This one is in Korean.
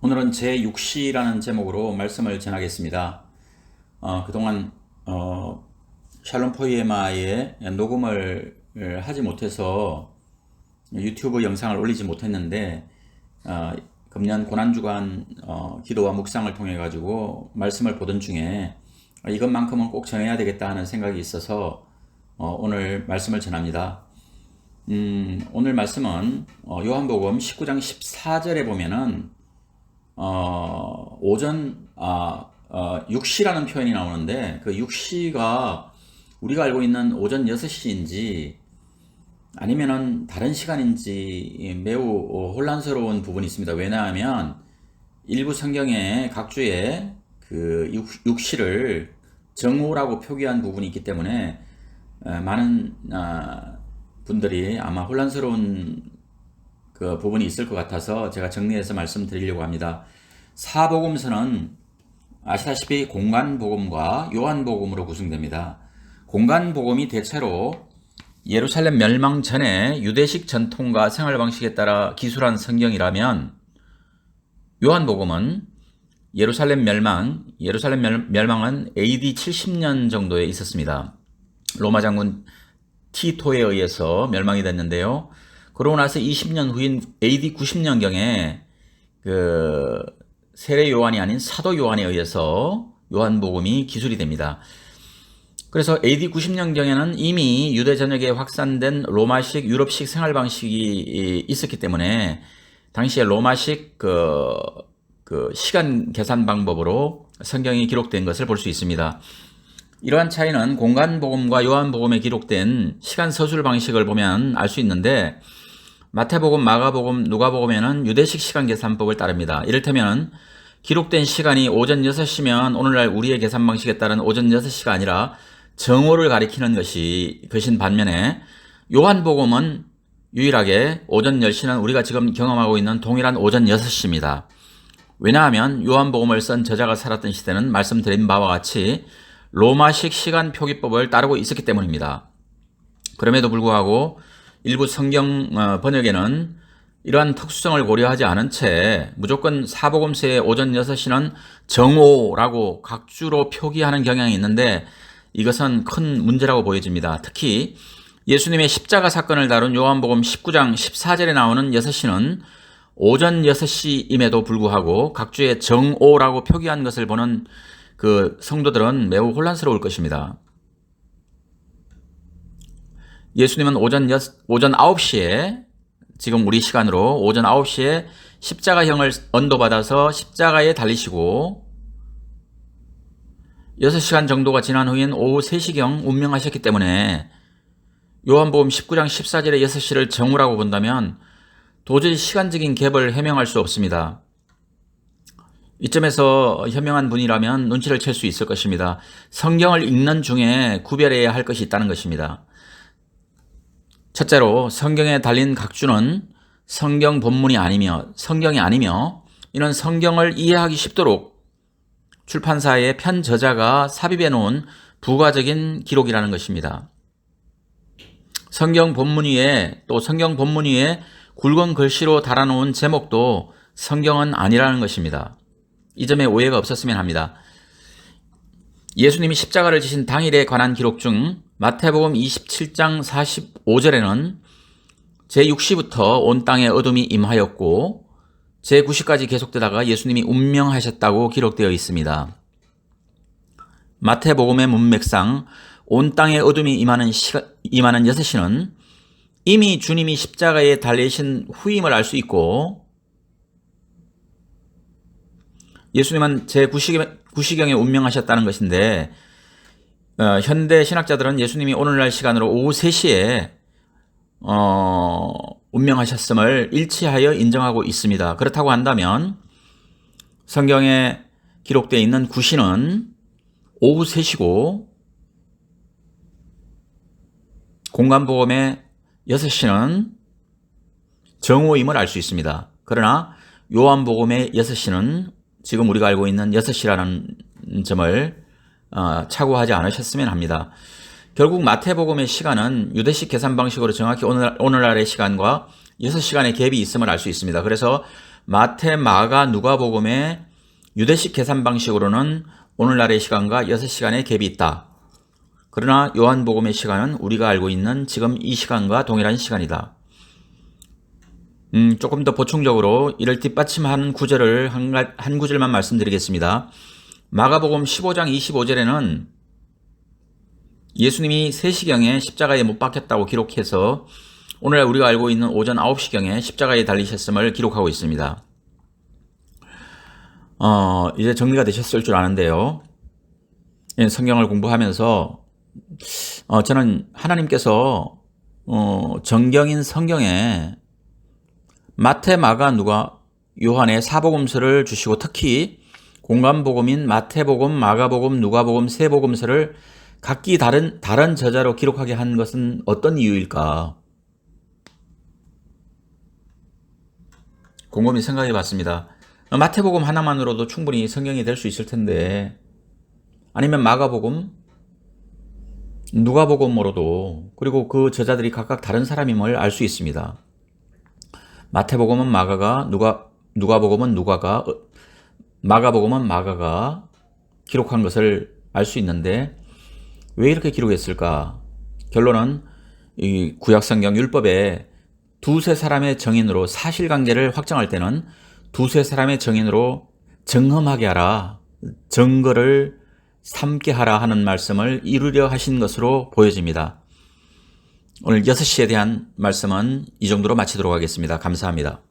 오늘은 제6시라는 제목으로 말씀을 전하겠습니다. 어, 그동안 어, 샬롬 포이에마의 녹음을 하지 못해서 유튜브 영상을 올리지 못했는데 어, 금년 고난주간 어, 기도와 묵상을 통해 가지고 말씀을 보던 중에 이것만큼은 꼭 전해야 되겠다 하는 생각이 있어서 어, 오늘 말씀을 전합니다. 음, 오늘 말씀은 어, 요한복음 19장 14절에 보면은 어, 오전 아 어, 6시라는 표현이 나오는데 그 6시가 우리가 알고 있는 오전 6시인지 아니면은 다른 시간인지 매우 혼란스러운 부분이 있습니다. 왜냐하면 일부 성경에 각 주에 그 6, 시를 정오라고 표기한 부분이 있기 때문에 어, 많은 아, 분들이 아마 혼란스러운 그 부분이 있을 것 같아서 제가 정리해서 말씀드리려고 합니다. 사복음서는 아시다시피 공간복음과 요한복음으로 구성됩니다. 공간복음이 대체로 예루살렘 멸망 전에 유대식 전통과 생활 방식에 따라 기술한 성경이라면 요한복음은 예루살렘 멸망, 예루살렘 멸망은 AD 70년 정도에 있었습니다. 로마 장군 티토에 의해서 멸망이 됐는데요. 그러고 나서 20년 후인 AD 90년경에 그 세례 요한이 아닌 사도 요한에 의해서 요한복음이 기술이 됩니다. 그래서 AD 90년경에는 이미 유대 전역에 확산된 로마식, 유럽식 생활 방식이 있었기 때문에 당시에 로마식 그, 그 시간 계산 방법으로 성경이 기록된 것을 볼 수 있습니다. 이러한 차이는 공간복음과 요한복음에 기록된 시간 서술 방식을 보면 알 수 있는데 마태복음, 마가복음, 누가복음에는 유대식 시간 계산법을 따릅니다. 이를테면 기록된 시간이 오전 6시면 오늘날 우리의 계산 방식에 따른 오전 6시가 아니라 정오를 가리키는 것이 것인 반면에 요한복음은 유일하게 오전 10시는 우리가 지금 경험하고 있는 동일한 오전 6시입니다. 왜냐하면 요한복음을 쓴 저자가 살았던 시대는 말씀드린 바와 같이 로마식 시간 표기법을 따르고 있었기 때문입니다. 그럼에도 불구하고 일부 성경 어, 번역에는 이러한 특수성을 고려하지 않은 채 무조건 사복음서의 오전 6시는 정오라고 각주로 표기하는 경향이 있는데 이것은 큰 문제라고 보여집니다. 특히 예수님의 십자가 사건을 다룬 요한복음 19장 14절에 나오는 6시는 오전 6시임에도 불구하고 각주의 정오라고 표기한 것을 보는 그 성도들은 매우 혼란스러울 것입니다. 예수님은 오전, 6, 오전 9시에 지금 우리 시간으로 오전 9시에 십자가형을 언도받아서 십자가에 달리시고 6시간 정도가 지난 후인 오후 3시경 운명하셨기 때문에 요한복음 19장 14절의 6시를 정오라고 본다면 도저히 시간적인 갭을 해명할 수 없습니다. 이점에서 현명한 분이라면 눈치를 챌 수 있을 것입니다. 성경을 읽는 중에 구별해야 할 것이 있다는 것입니다. 첫째로 성경에 달린 각주는 성경 본문이 아니며 성경이 아니며 이는 성경을 이해하기 쉽도록 출판사의 편 저자가 삽입해 놓은 부가적인 기록이라는 것입니다. 성경 본문 위에 또 성경 본문 위에 굵은 글씨로 달아놓은 제목도 성경은 아니라는 것입니다. 이 점에 오해가 없었으면 합니다. 예수님이 십자가를 지신 당일에 관한 기록 중 마태복음 27장 45절에는 제6시부터 온 땅에 어둠이 임하였고 제9시까지 계속되다가 예수님이 운명하셨다고 기록되어 있습니다. 마태복음의 문맥상 온 땅에 어둠이 임하는, 시가, 임하는 6시는 이미 주님이 십자가에 달리신 후임을 알 수 있고 예수님은 제9시 경에 운명하셨다는 것인데 어, 현대 신학자들은 예수님이 오늘날 시간으로 오후 3시에 어, 운명하셨음을 일치하여 인정하고 있습니다. 그렇다고 한다면 성경에 기록되어 있는 구시는 오후 3시고 공간보험의 6시는 정오임을 알 수 있습니다. 그러나 요한복음의 6시는 지금 우리가 알고 있는 6시라는 점을 어, 착오하지 않으셨으면 합니다. 결국 마태복음의 시간은 유대식 계산 방식으로 정확히 오늘, 오늘날의 시간과 6시간의 갭이 있음을 알 수 있습니다. 그래서 마태, 마가, 누가복음의 유대식 계산 방식으로는 오늘날의 시간과 6시간의 갭이 있다. 그러나 요한복음의 시간은 우리가 알고 있는 지금 이 시간과 동일한 시간이다. 음, 조금 더 보충적으로 이를 뒷받침하는 구절을 한, 가- 한 구절만 말씀드리겠습니다. 마가복음 15장 25절에는 예수님이 3시경에 십자가에 못 박혔다고 기록해서 오늘 우리가 알고 있는 오전 9시경에 십자가에 달리셨음을 기록하고 있습니다. 어, 이제 정리가 되셨을 줄 아는데요. 예, 성경을 공부하면서 어, 저는 하나님께서 어, 정경인 성경에 마태, 마가, 누가, 요한의 사복음서를 주시고 특히 공간복음인 마태복음, 마가복음, 누가복음, 세복음서를 각기 다른 다른 저자로 기록하게 한 것은 어떤 이유일까? 곰곰이 생각해 봤습니다. 마태복음 하나만으로도 충분히 성경이 될 수 있을 텐데, 아니면 마가복음, 누가복음으로도, 그리고 그 저자들이 각각 다른 사람임을 알 수 있습니다. 마태복음은 마가가, 누가, 누가복음은 누가가, 어, 마가복음은 마가가 기록한 것을 알 수 있는데, 왜 이렇게 기록했을까? 결론은 이 구약성경 율법에 두세 사람의 정인으로 사실관계를 확정할 때는 두세 사람의 정인으로 정험하게 하라, 증거를 삼게 하라 하는 말씀을 이루려 하신 것으로 보여집니다. 오늘 6시에 대한 말씀은 이 정도로 마치도록 하겠습니다. 감사합니다.